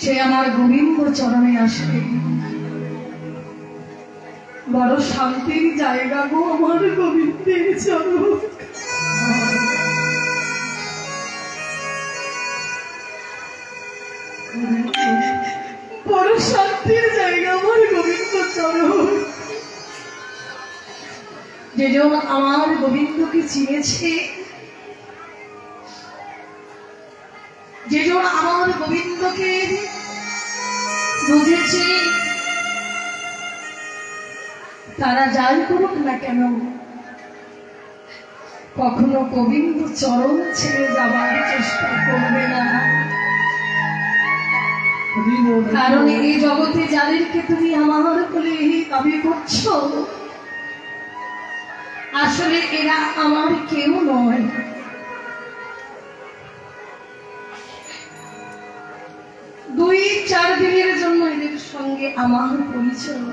সে আমার গোবিন্দ চরণে আসবে, বড় শান্তির জায়গা গো আমার গোবিন্দের চরণ। বড় শান্তির জায়গা আমার গোবিন্দ চরণ। যেজন আমার গোবিন্দকে চিনেছে যেজন আমার গোবিন্দকে বুঝেছে, তারা যাই করুক না কেন, কখনো গোবিন্দ চরণ ছেড়ে যাবার চেষ্টা করবে না। কারণ এই জগতে যাদেরকে তুমি আমার বলে দাবি করছ, আসলে এরা আমার কেউ চার দিনের জন্য এদের সঙ্গে আমার পরিচয়।